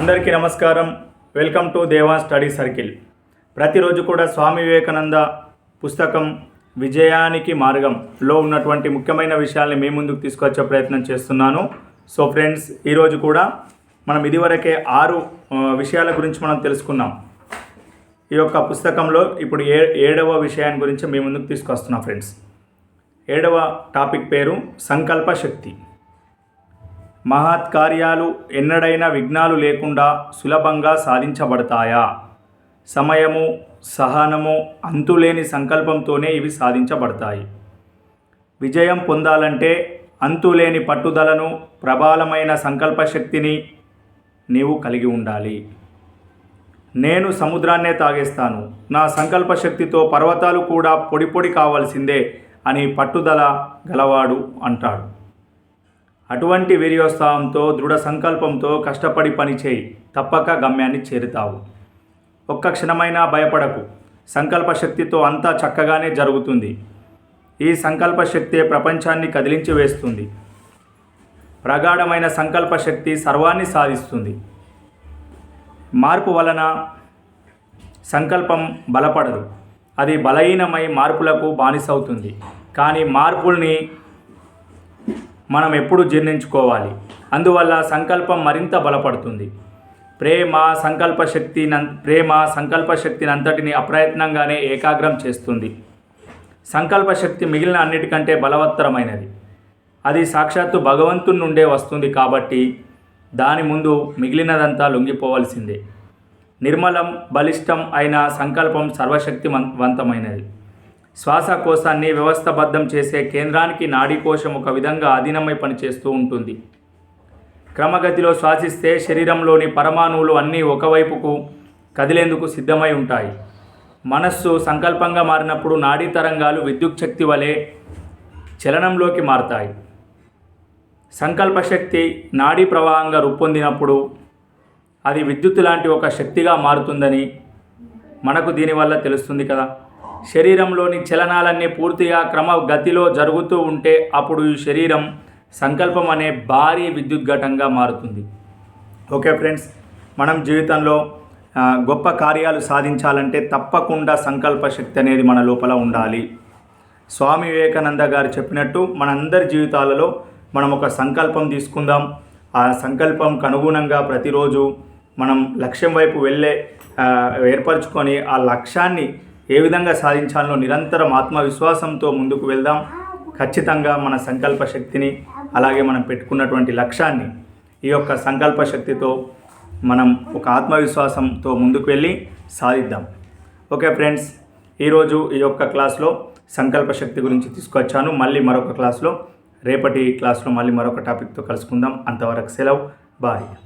అందరికీ నమస్కారం. Welcome to Deva study circle. ప్రతిరోజు కూడా స్వామి వివేకానంద పుస్తకం విజయానికి మార్గంలో ఉన్నటువంటి ముఖ్యమైన విషయాల్ని మీ ముందుకు తీసుకొచ్చే ప్రయత్నం చేస్తున్నాను. సో ఫ్రెండ్స్ ఈరోజు కూడా మనం ఇదివరకే ఆరు విషయాల గురించి మనం తెలుసుకున్నాం. ఈ యొక్క పుస్తకంలో ఇప్పుడు ఏ ఏడవ విషయాన్ని గురించి మీ ముందుకు తీసుకొస్తున్నాం ఫ్రెండ్స్. ఏడవ టాపిక్ పేరు సంకల్ప శక్తి. మహత్కార్యాలు ఎన్నడైనా విఘ్నాలు లేకుండా సులభంగా సాధించబడతాయా? సమయము సహనము అంతులేని సంకల్పంతోనే ఇవి సాధించబడతాయి. విజయం పొందాలంటే అంతులేని పట్టుదలను ప్రబలమైన సంకల్ప శక్తిని నీవు కలిగి ఉండాలి. నేను సముద్రాన్నే తాగేస్తాను. నా సంకల్ప శక్తితో పర్వతాలు కూడా పొడి పొడి కావాల్సిందే అని పట్టుదల గలవాడు అంటాడు. అటువంటి వీర్యోత్సాహంతో దృఢ సంకల్పంతో కష్టపడి పనిచేయి తప్పక గమ్యాన్ని చేరుతావు. ఒక్క క్షణమైనా భయపడకు. సంకల్ప శక్తితో అంతా చక్కగానే జరుగుతుంది. ఈ సంకల్ప శక్తే ప్రపంచాన్ని కదిలించి వేస్తుంది. ప్రగాఢమైన సంకల్ప శక్తి సర్వాన్ని సాధిస్తుంది. మార్పు వలన సంకల్పం బలపడదు. అది బలహీనమై మార్పులకు బానిసవుతుంది. కానీ మార్పుల్ని మనం ఎప్పుడు జీర్ణించుకోవాలి. అందువల్ల సంకల్పం మరింత బలపడుతుంది. ప్రేమ సంకల్ప శక్తి ప్రేమ సంకల్ప శక్తిని అంతటిని అప్రయత్నంగానే ఏకాగ్రం చేస్తుంది. సంకల్ప శక్తి మిగిలిన అన్నిటికంటే బలవత్తరమైనది. అది సాక్షాత్తు భగవంతుని నుండే వస్తుంది కాబట్టి దాని ముందు మిగిలినదంతా లొంగిపోవలసిందే. నిర్మలం బలిష్టం అయిన సంకల్పం సర్వశక్తివంతమైనది. శ్వాసకోశాన్ని వ్యవస్థబద్ధం చేసే కేంద్రానికి నాడీకోశం ఒక విధంగా అధీనమై పనిచేస్తూ ఉంటుంది. క్రమగతిలో శ్వాసిస్తే శరీరంలోని పరమాణువులు అన్నీ ఒకవైపుకు కదిలేందుకు సిద్ధమై ఉంటాయి. మనస్సు సంకల్పంగా మారినప్పుడు నాడీ తరంగాలు విద్యుత్ శక్తి వలె చలనంలోకి మారతాయి. సంకల్ప శక్తి నాడీ ప్రవాహంగా రూపొందినప్పుడు అది విద్యుత్ లాంటి ఒక శక్తిగా మారుతుందని మనకు దీనివల్ల తెలుస్తుంది కదా. శరీరంలోని చలనాలన్నీ పూర్తిగా క్రమ గతిలో జరుగుతూ ఉంటే అప్పుడు ఈ శరీరం సంకల్పం అనే భారీ విద్యుత్ ఘటంగా మారుతుంది. ఓకే ఫ్రెండ్స్ మనం జీవితంలో గొప్ప కార్యాలు సాధించాలంటే తప్పకుండా సంకల్ప శక్తి అనేది మన లోపల ఉండాలి. స్వామి వివేకానంద గారు చెప్పినట్టు మనందరి జీవితాలలో మనం ఒక సంకల్పం తీసుకుందాం. ఆ సంకల్పంకు అనుగుణంగా ప్రతిరోజు మనం లక్ష్యం వైపు వెళ్ళే ఏర్పరచుకొని ఆ లక్ష్యాన్ని ఏ విధంగా సాధించాలో నిరంతరం ఆత్మవిశ్వాసంతో ముందుకు వెళ్దాం. ఖచ్చితంగా మన సంకల్ప శక్తిని అలాగే మనం పెట్టుకున్నటువంటి లక్ష్యాన్ని ఈ యొక్క సంకల్ప శక్తితో మనం ఒక ఆత్మవిశ్వాసంతో ముందుకు వెళ్ళి సాధిద్దాం. ఓకే ఫ్రెండ్స్ ఈరోజు ఈ యొక్క క్లాస్లో సంకల్ప శక్తి గురించి తీసుకొచ్చాను. మళ్ళీ మరొక క్లాస్లో రేపటి క్లాస్లో మళ్ళీ మరొక టాపిక్తో కలుసుకుందాం. అంతవరకు సెలవు. బాయ్.